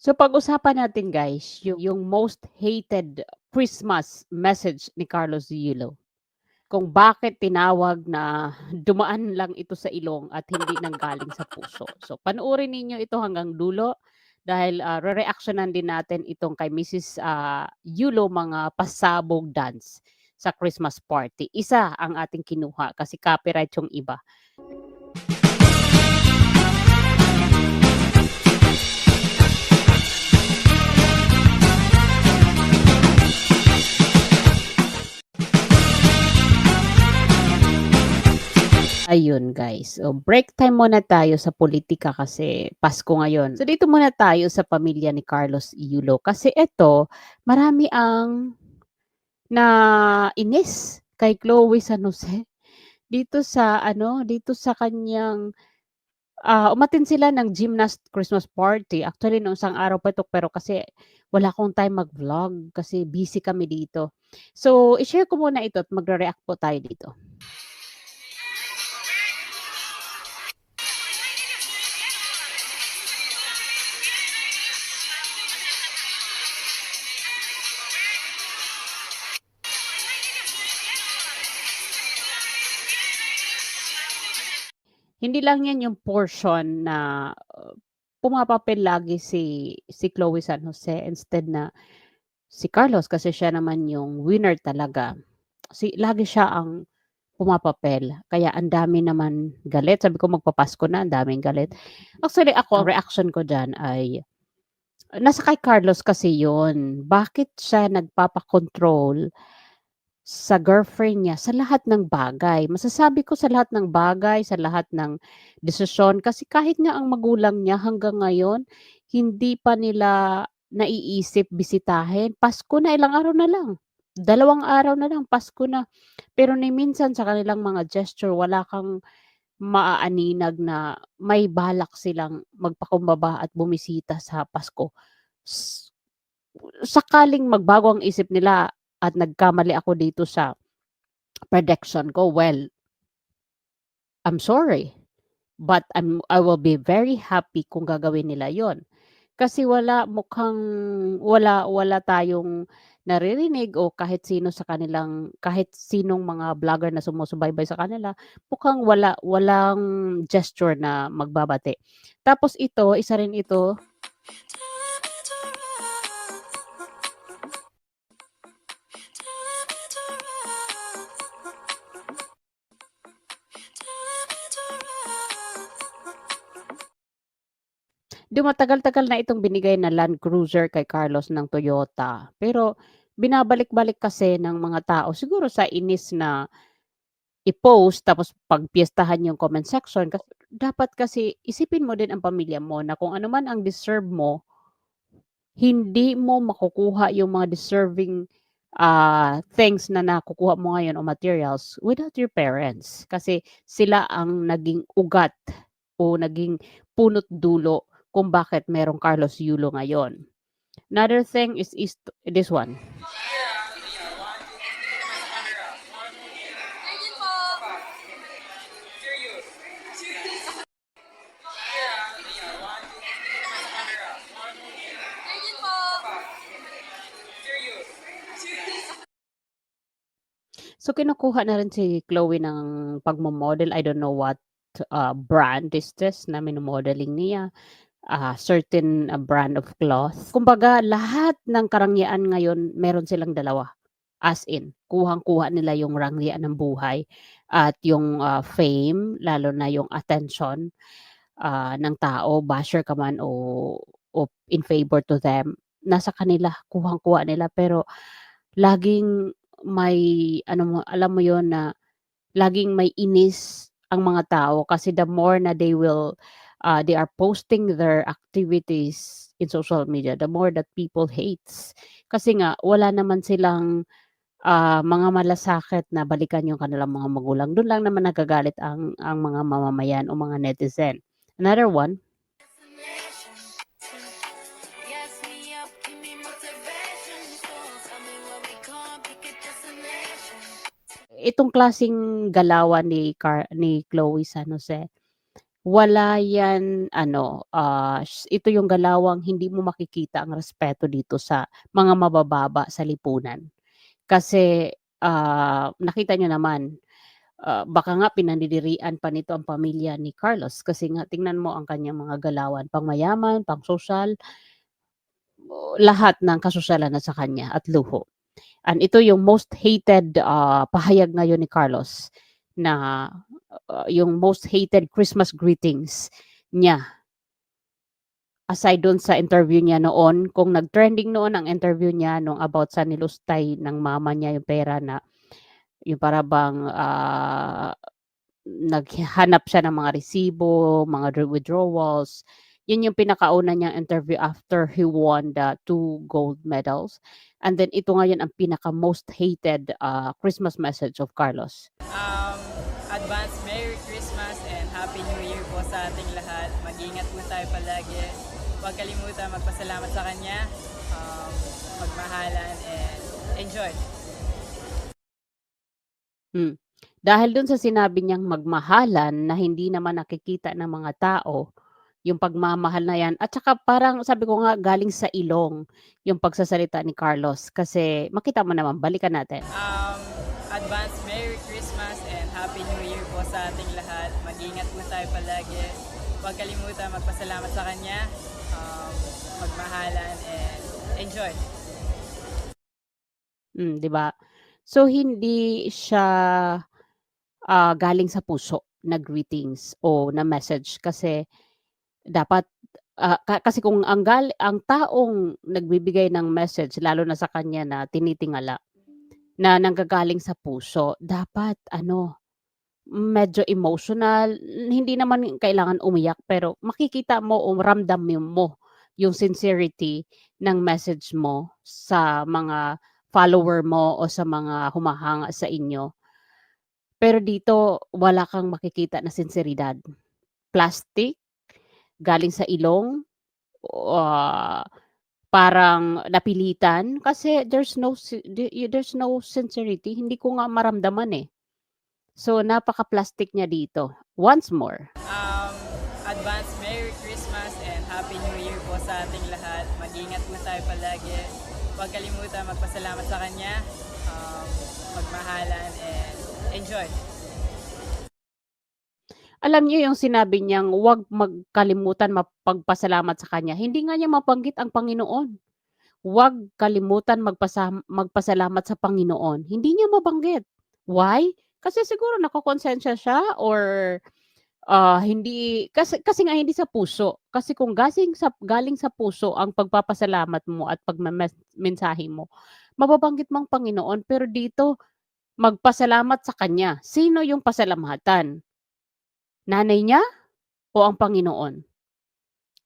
So pag-usapan natin guys, yung, yung most hated Christmas message ni Carlos Yulo. Kung bakit tinawag na dumaan lang ito sa ilong at hindi nanggaling sa puso. So panoorin ninyo ito hanggang dulo dahil uh, re-reactionan din natin itong kay Mrs. Uh, Yulo mga pasabog dance sa Christmas party. Isa ang ating kinuha kasi copyright yung iba. Ayun guys. So break time muna tayo sa politika kasi Pasko ngayon. So dito muna tayo sa pamilya ni Carlos Yulo kasi ito marami ang na inis kay Chloe San Jose dito sa ano dito sa kanyang uh, umatin sila ng gymnast Christmas party. Actually, noong isang araw pa ito, pero kasi wala akong time mag-vlog kasi busy kami dito. So, i-share ko muna ito at magre-react po tayo dito. Hindi lang yan yung portion na uh, pumapapel lagi si si Chloe San Jose instead na si Carlos kasi siya naman yung winner talaga. Si lagi siya ang pumapapel. Kaya ang dami naman galit. Sabi ko magpapasko na, ang daming galit. Actually ako, reaction ko diyan ay nasa kay Carlos kasi yun. Bakit siya nagpapakontrol sa girlfriend niya sa lahat ng bagay. Masasabi ko sa lahat ng bagay, sa lahat ng desisyon kasi kahit nga ang magulang niya hanggang ngayon hindi pa nila naiisip bisitahin. Pasko na ilang araw na lang. Dalawang araw na lang Pasko na. Pero ni minsan sa kanilang mga gesture wala kang maaaninag na may balak silang magpakumbaba at bumisita sa Pasko. Sakaling magbago ang isip nila at nagkamali ako dito sa prediction ko, well, I'm sorry. But I'm, I will be very happy kung gagawin nila yon Kasi wala mukhang, wala, wala tayong naririnig o kahit sino sa kanilang, kahit sinong mga vlogger na sumusubaybay sa kanila, mukhang wala, walang gesture na magbabate. Tapos ito, isa rin ito, Dumatagal-tagal na itong binigay na Land Cruiser kay Carlos ng Toyota. Pero binabalik-balik kasi ng mga tao siguro sa inis na i-post tapos pagpiestahan yung comment section kasi dapat kasi isipin mo din ang pamilya mo na kung ano man ang deserve mo hindi mo makukuha yung mga deserving uh, things na nakukuha mo ngayon o materials without your parents kasi sila ang naging ugat o naging punot dulo kung bakit merong Carlos Yulo ngayon. Another thing is, is this one. So kinukuha na rin si Chloe ng pagmo-model. I don't know what uh, brand is this na minomodeling niya uh, certain uh, brand of cloth. Kumbaga, lahat ng karangyaan ngayon, meron silang dalawa. As in, kuhang-kuha nila yung rangyaan ng buhay at yung uh, fame, lalo na yung attention uh, ng tao, basher ka man o, o in favor to them, nasa kanila, kuhang-kuha nila. Pero, laging may, ano mo, alam mo yon na, laging may inis ang mga tao kasi the more na they will uh, they are posting their activities in social media, the more that people hates. Kasi nga, wala naman silang uh, mga malasakit na balikan yung kanilang mga magulang. Doon lang naman nagagalit ang, ang mga mamamayan o mga netizen. Another one, itong klasing galawan ni Car ni Chloe San Jose Wala yan ano, ah, ito yung galawang hindi mo makikita ang respeto dito sa mga mabababa sa lipunan. Kasi, ah, nakita niyo naman, ah, baka nga pinandidirian pa nito ang pamilya ni Carlos kasi nga tingnan mo ang kanyang mga galawan, pang-mayaman, pang-sosyal. Lahat ng kasosyalan nasa kanya at luho. And ito yung most hated, ah, pahayag ngayon ni Carlos na, ah, yung most hated Christmas greetings niya. Aside dun sa interview niya noon, kung nag-trending noon ang interview niya nung about sa nilustay ng mama niya yung pera na yung para bang, ah, naghanap siya ng mga resibo, mga withdrawals. Yun yung pinakauna niyang interview after he won the 2 gold medals. And then ito ngayon ang pinaka most hated, ah, Christmas message of Carlos. Huwag kalimutan magpasalamat sa Kanya, um, magmahalan, and enjoy. Hmm. Dahil dun sa sinabi niyang magmahalan na hindi naman nakikita ng mga tao, yung pagmamahal na yan at saka parang sabi ko nga galing sa ilong yung pagsasalita ni Carlos kasi makita mo naman, balikan natin. Um, advance Merry Christmas and Happy New Year po sa ating lahat. Mag-ingat po tayo palagi. Huwag kalimutan magpasalamat sa Kanya, magmahalan, and enjoy. Hmm, 'di ba? So hindi siya, ah, galing sa puso na greetings o na message kasi dapat, ka kasi kung ang gal ang taong nagbibigay ng message lalo na sa kanya na tinitingala, na nanggagaling sa puso, dapat ano, medyo emotional, hindi naman kailangan umiyak pero makikita mo o ramdamin mo yung sincerity ng message mo sa mga follower mo o sa mga humahanga sa inyo. Pero dito wala kang makikita na sinseridad. Plastic, galing sa ilong, ah, parang napilitan kasi there's no there's no sincerity, hindi ko nga maramdaman, eh. So napaka-plastic niya dito. Once more. Palagi. Huwag kalimutan magpasalamat sa Kanya, um, magmahalan, and enjoy. Alam niyo yung sinabi niyang huwag magkalimutan mapagpasalamat sa kanya, hindi nga niya mabanggit ang Panginoon. Huwag kalimutan magpasa magpasalamat sa Panginoon, hindi niya mabanggit. Why? Kasi siguro nakokonsensya siya or, ah, hindi kasi kasi nga hindi sa puso. Kasi kung gasing sa galing sa puso ang pagpapasalamat mo at pagmemes mensahe mo, mababanggit mo ang Panginoon. Pero dito, magpasalamat sa kanya. Sino yung pasalamatan? Nanay niya o ang Panginoon?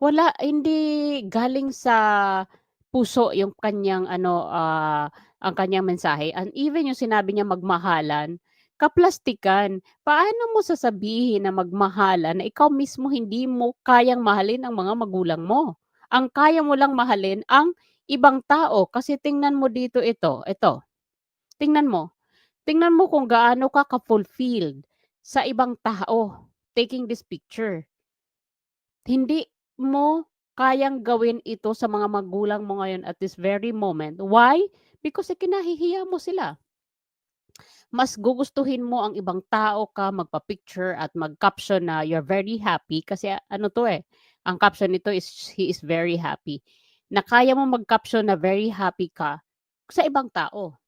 Wala, hindi galing sa puso yung kanyang ano, ah, ang kanyang mensahe and even yung sinabi niya magmahalan, kaplastikan. Paano mo sasabihin na magmahalan na ikaw mismo hindi mo kayang mahalin ang mga magulang mo? Ang kaya mo lang mahalin ang ibang tao kasi tingnan mo dito ito, ito. Tingnan mo. Tingnan mo kung gaano ka ka-fulfilled sa ibang tao taking this picture. Hindi mo kayang gawin ito sa mga magulang mo ngayon at this very moment. Why? Because ikinahihiya mo sila. Mas gugustuhin mo ang ibang tao ka magpa-picture at mag-caption na you're very happy kasi ano 'to, eh, ang caption nito is he is very happy. Na kaya mo mag-caption na very happy ka sa ibang tao.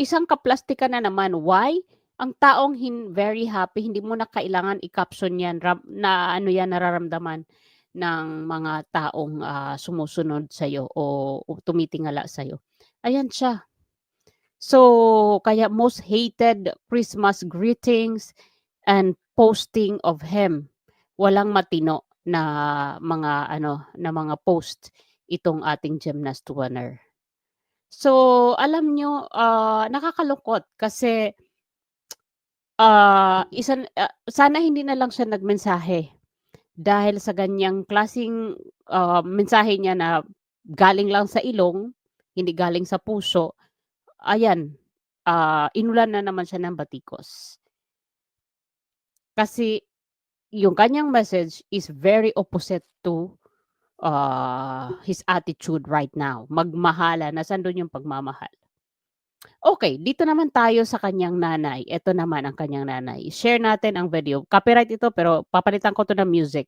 Isang kaplastikan na naman. Why? Ang taong hin very happy hindi mo na kailangan i-caption 'yan ram na ano 'yan nararamdaman ng mga taong, ah, sumusunod sa'yo o o tumitingala sa'yo. Ayan siya. So, kaya most hated Christmas greetings and posting of him. Walang matino na mga ano, na mga post itong ating gymnast winner. So, alam niyo, ah, nakakalungkot kasi ah, isa ah, sana hindi na lang siya nagmensahe. Dahil sa ganiyang klaseng, ah, mensahe niya na galing lang sa ilong, hindi galing sa puso, ayan, ah, inulan na naman siya ng batikos. Kasi yung kanyang message is very opposite to, ah, his attitude right now. Magmahalan, nasaan dun yung pagmamahal. Okey, dito naman tayo sa kanyang nanay. Eto naman ang kanyang nanay. Share natin ang video. Copyright ito pero papalitan ko 'to ng music.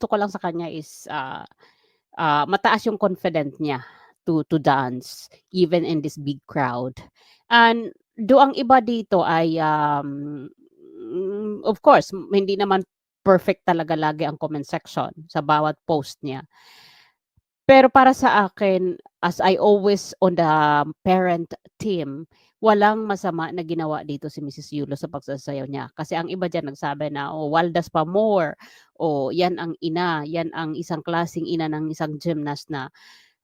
Gusto ko lang sa kanya is, ah, ah, mataas yung confident niya to to dance even in this big crowd. And though ang iba dito ay, um, mm, of course hindi naman perfect talaga lagi ang comment section sa bawat post niya. Pero para sa akin, as I always on the parent team, walang masama na ginawa dito si Mrs. Yulo sa pagsasayaw niya. Kasi ang iba diyan nagsabi na, "Oh, waldas pa more." "Oh, yan ang ina, yan ang isang klaseng ina ng isang gymnast na,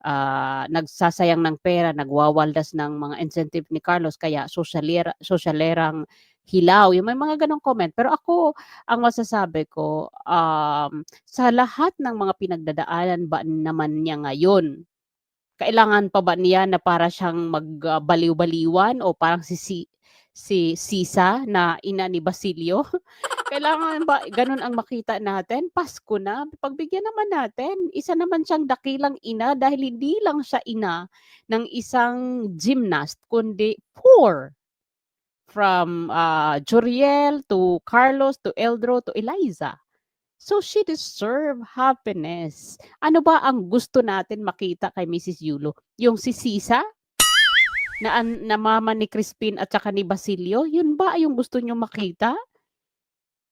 ah, nagsasayang ng pera, nagwawaldas ng mga incentive ni Carlos kaya sosyalera sosyalerang hilaw." Yung may mga gano'ng comment. Pero ako, ang masasabi ko, um, sa lahat ng mga pinagdadaanan ba naman niya ngayon, kailangan pa ba niya na para siyang mag, ah, o parang si si si Sisa na ina ni Basilio? Kailangan ba gano'n ang makita natin? Pasko na, pagbigyan naman natin. Isa naman siyang dakilang ina dahil hindi lang siya ina ng isang gymnast kundi 4. From, ah, Joriel to Carlos to Eldro to Eliza. So she deserve happiness. Ano ba ang gusto natin makita kay Mrs. Yulo? Yung si Sisa? Na na mama ni Crispin at saka ni Basilio? Yun ba yung gusto niyong makita?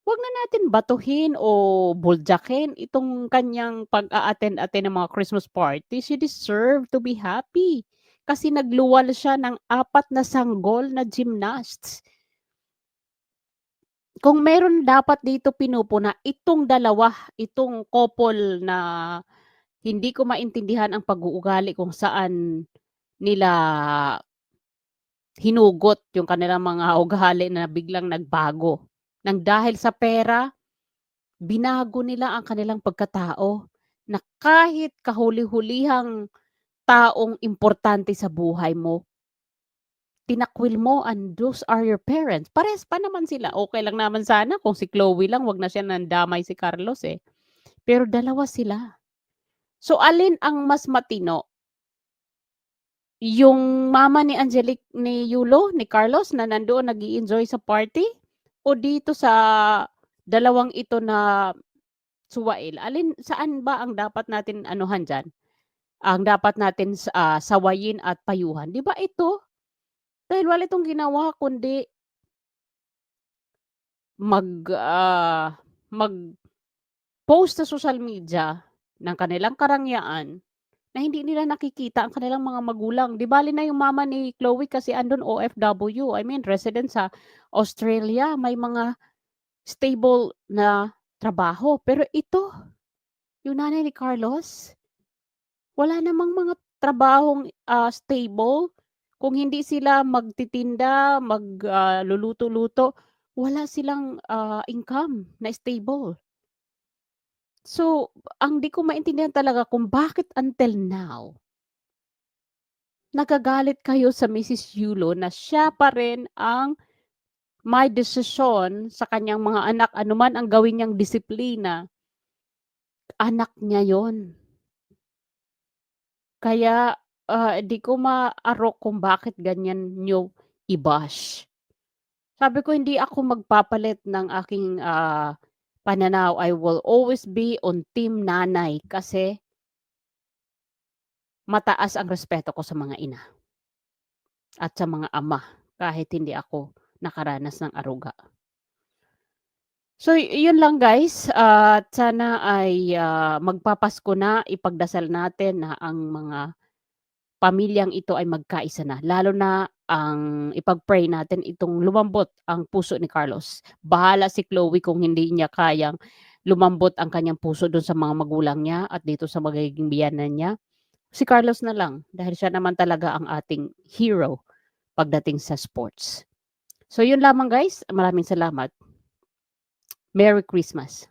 Wag na natin batuhin o buljakin itong kanyang pag-a-attend-attend ng mga Christmas party. She deserve to be happy. Kasi nagluwal siya ng 4 na sanggol na gymnasts. Kung meron dapat dito pinupuna, itong dalawa, itong couple na hindi ko maintindihan ang pag-uugali kung saan nila hinugot yung kanilang mga ugali na biglang nagbago. Nang dahil sa pera, binago nila ang kanilang pagkatao na kahit kahuli-hulihang taong importante sa buhay mo tinakwil mo and those are your parents. Parehas pa naman sila. Okey lang naman sana kung si Chloe lang, wag na siya nandamay si Carlos, eh. Pero dalawa sila. So, alin ang mas matino? Yung mama ni Angelic ni Yulo, ni Carlos na nandoon nag-e-enjoy sa party? O dito sa dalawang ito na suwail? Alin saan ba ang dapat natin anuhan diyan? Ang dapat natin ah, sawayin at payuhan, 'di ba ito? Dahil wala itong ginawa kundi mag, ah, mag-post sa social media ng kanilang karangyaan na hindi nila nakikita ang kanilang mga magulang. 'Di bale na yung mama ni Chloe kasi andun OFW, I mean resident sa Australia, may mga stable na trabaho. Pero ito, yung nanay ni Carlos, wala namang mga trabahong, ah, stable. Kung hindi sila magtitinda, mag, ah, luluto-luto, wala silang, ah, income na stable. So, ang di ko maintindihan talaga kung bakit until now nagagalit kayo sa Mrs. Yulo na siya pa rin ang may desisyon sa kanyang mga anak, anuman ang gawin niyang disiplina, anak niya yon. Kaya, ah, di ko maarok kung bakit ganyan niyo i-bash. Sabi ko hindi ako magpapalit ng aking, ah, pananaw. I will always be on team nanay kasi mataas ang respeto ko sa mga ina. At sa mga ama, kahit hindi ako nakaranas ng aruga. So, yun lang guys, at sana ay, ah, magpapasko na, ipagdasal natin na ang mga pamilyang ito ay magkaisa na. Lalo na ang ipag-pray natin itong lumambot ang puso ni Carlos. Bahala si Chloe kung hindi niya kayang lumambot ang kanyang puso dun sa mga magulang niya at dito sa magiging biyenan niya. Si Carlos na lang dahil siya naman talaga ang ating hero pagdating sa sports. So, yun lamang guys. Maraming salamat. Merry Christmas.